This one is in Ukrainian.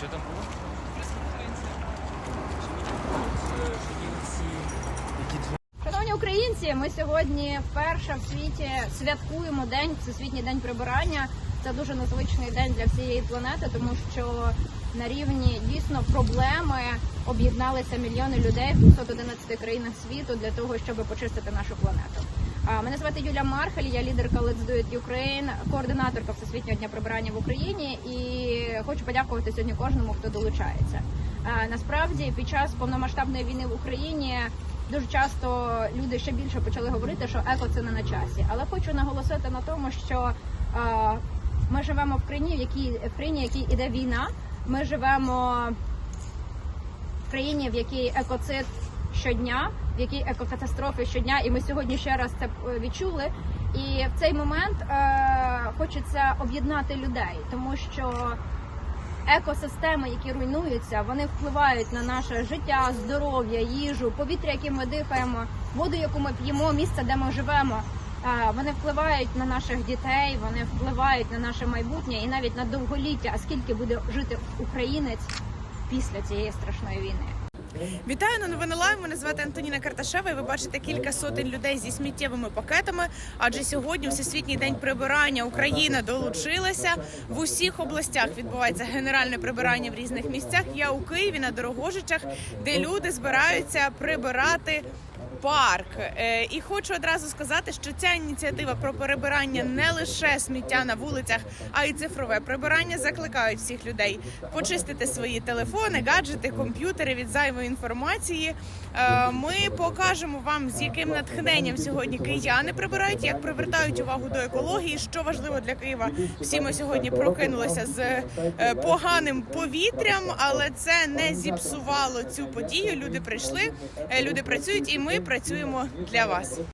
Що там було? Шановні українці, ми сьогодні вперше в світі святкуємо день, всесвітній день прибирання. Це дуже незвичний день для всієї планети, тому що на рівні дійсно проблеми об'єдналися мільйони людей в 211 країнах світу для того, щоб почистити нашу планету. Мене звати Юля Мархель, я лідерка Let's Do It Ukraine, координаторка всесвітнього дня прибирання в Україні і хочу подякувати сьогодні кожному, хто долучається. Насправді, під час повномасштабної війни в Україні дуже часто люди ще більше почали говорити, що еко це не на часі. Але хочу наголосити на тому, що ми живемо в країні, в якій в країні, в якій іде війна. Ми живемо в країні, в якій екоцид щодня, в якій екокатастрофи щодня, і ми сьогодні ще раз це е, відчули. І в цей момент е, хочеться об'єднати людей, тому що екосистеми, які руйнуються, вони впливають на наше життя, здоров'я, їжу, повітря, яке ми дихаємо, воду, яку ми п'ємо, місце, де ми живемо. Е, Вони впливають на наших дітей, вони впливають на наше майбутнє і навіть на довголіття. А скільки буде жити українець після цієї страшної війни? Вітаю на новини лайв. Мене звати Антоніна Карташева. і Ви бачите кілька сотень людей зі сміттєвими пакетами. Адже сьогодні, всесвітній день прибирання, Україна долучилася в усіх областях. Відбувається генеральне прибирання в різних місцях. Я у Києві на Дорогожичах, де люди збираються прибирати. Парк Е, і хочу одразу сказати, що ця ініціатива про прибирання не лише сміття на вулицях, а й цифрове прибирання закликають всіх людей почистити свої телефони, гаджети, комп'ютери від зайвої інформації. Е, Ми покажемо вам, з яким натхненням сьогодні кияни прибирають, як привертають увагу до екології. Що важливо для Києва, всі ми сьогодні прокинулися з е, поганим повітрям, але це не зіпсувало цю подію. Люди прийшли, люди працюють, і ми працюємо для вас.